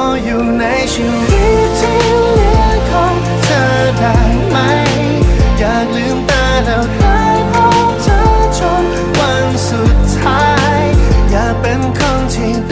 ออยู่ในชีวิตที่เหลือของเธอได้ไหม อยากลืมตาแล้วได้พบเธอจนวันสุดท้าย อยากเป็นคนที่